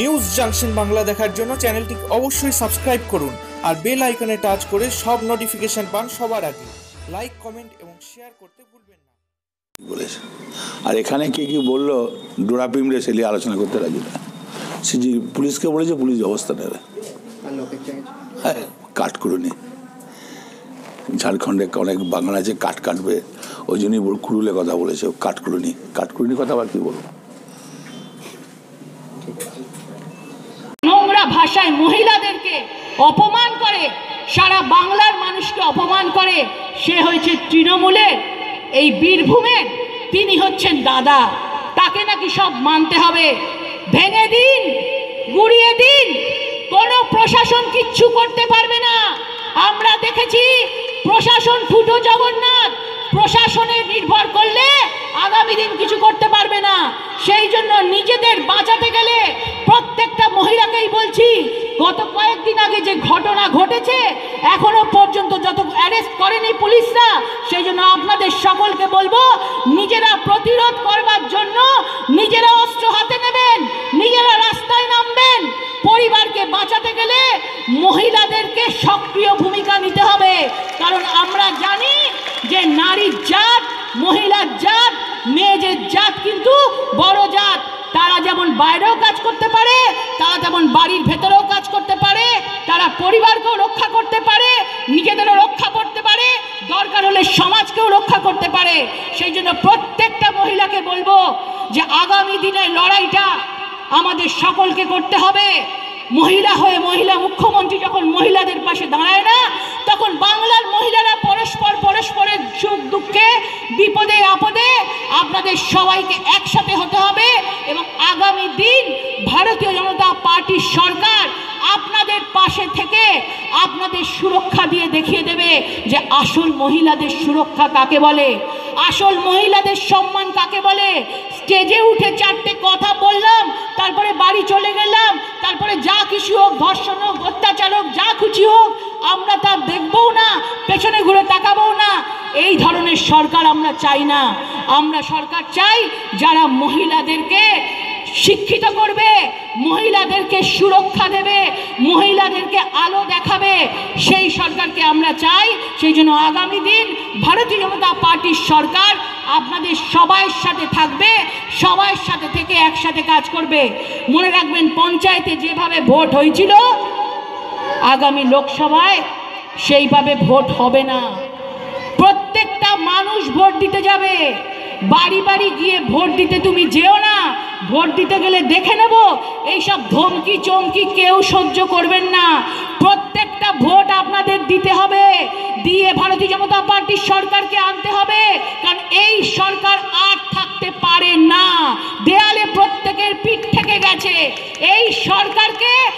News junction Bangla দেখার জন্য চ্যানেলটি অবশ্যই সাবস্ক্রাইব করুন আর বেল আইকনে টাচ করে সব নোটিফিকেশন পান সবার আগে। লাইক, কমেন্ট এবং শেয়ার করতে ভুলবেন না। বলেছে। আর এখানে কে কি বলল, ডোরা পিমড়ে সে নিয়ে আলোচনা করতে রাজি না। সে যে পুলিশকে বলেছে, পুলিশ ব্যবস্থা নেবে। হ্যাঁ কাট করুনি ঝাড়খণ্ডে অনেক বাংলা আছে কাট কাটবে, ওই জন্যই কুড়ুলে কথা বলেছে কাট করুনি কাট করুনি কথা আবার কি বলব? ভাষায় মহিলাদেরকে অপমান করে, সারা বাংলার মানুষকে অপমান করে, সে হয়েছে তৃণমূলের, এই বীরভূমের, তিনি হচ্ছেন দাদা। তাকে নাকি সব মানতে হবে। ভেঙে দিন, গুড়িয়ে দিন, কোনো প্রশাসন কিচ্ছু করতে পারবে না। আমরা দেখেছি প্রশাসন ফুটো জগন্নাথ, প্রশাসনে নির্ভর করলে আগামী দিন কিছু করতে পারবে না। সেই জন্য নিজেদের বাঁচাতে গেলে গত কয়েকদিন আগে যে ঘটনা ঘটেছে, এখনও পর্যন্ত যত অ্যারেস্ট করেনি পুলিশরা, সেই জন্য আপনাদের সকলকে বলব, নিজেরা প্রতিরোধ করবার জন্য নিজেরা অস্ত্র হাতে নেবেন, নিজেরা রাস্তায় নামবেন। পরিবারকে বাঁচাতে গেলে মহিলাদেরকে সক্রিয় ভূমিকা নিতে হবে। কারণ আমরা জানি যে নারীর জাত, মহিলার জাত, মেয়েদের জাত কিন্তু বড় জাত। তারা যেমন বাইরেও কাজ করতে পারে, তারা যেমন বাড়ির ভেতরেও কাজ করতে পারে, তারা পরিবারকেও রক্ষা করতে পারে, নিজেদেরও রক্ষা করতে পারে, দরকার হলে সমাজকেও রক্ষা করতে পারে। সেই জন্য প্রত্যেকটা মহিলাকে বলব যে আগামী দিনের লড়াইটা আমাদের সকলকে করতে হবে। মহিলা হয়ে মহিলা, মুখ্যমন্ত্রী যখন মহিলাদের পাশে দাঁড়ায় না, তখন বাংলার মহিলারা পরস্পর পরস্পরের সুখ দুঃখে, বিপদে, আপদে আপনাদের সবাইকে একসাথে হতে হবে। আগামী দিন ভারতীয় জনতা পার্টির সরকার আপনাদের পাশে থেকে আপনাদের সুরক্ষা দিয়ে দেখিয়ে দেবে যে আসল মহিলাদের সুরক্ষা কাকে বলে? আসল মহিলাদের সম্মান কাকে বলে? স্টেজে উঠে চারটে কথা বললাম, তারপরে বাড়ি চলে গেলাম, তারপরে যা কিছু হোক, ধর্ষণ হোক, অত্যাচার হোক, যা খুশি হোক, আমরা তা দেখবও না, পেছনে ঘুরে তাকাবও না। এই ধরনের সরকার আমরা চাই না। আমরা সরকার চাই যারা মহিলাদেরকে শিক্ষিত করবে, মহিলাদেরকে সুরক্ষা দেবে, মহিলাদেরকে আলো দেখাবে। সেই সরকারকে আমরা চাই, সেই জন্য আগামী দিন ভারতীয় জনতা পার্টির সরকার আপনাদের সবাইয়ের সাথে থাকবে সবার সাথে থেকে একসাথে কাজ করবে। মনে রাখবেন, পঞ্চায়েতে যেভাবে ভোট হয়েছিল, আগামী লোকসভায় সেইভাবে ভোট হবে না। প্রত্যেকটা মানুষ ভোট দিতে যাবে। বাড়ি বাড়ি গিয়ে ভোট দিতে তুমি যেও না ভোট দিতে গেলে দেখে নেব। এইসব ধমকি, চমকি কেউ সহ্য করবেন না। প্রত্যেকটা ভোট আপনাদের দিতে হবে। দিয়ে ভারতীয় জনতা পার্টির সরকারকে আনতে হবে। কারণ এই সরকার আর থাকতে পারে না। দেয়ালে প্রত্যেকের পিঠ থেকে গেছে। এই সরকারকে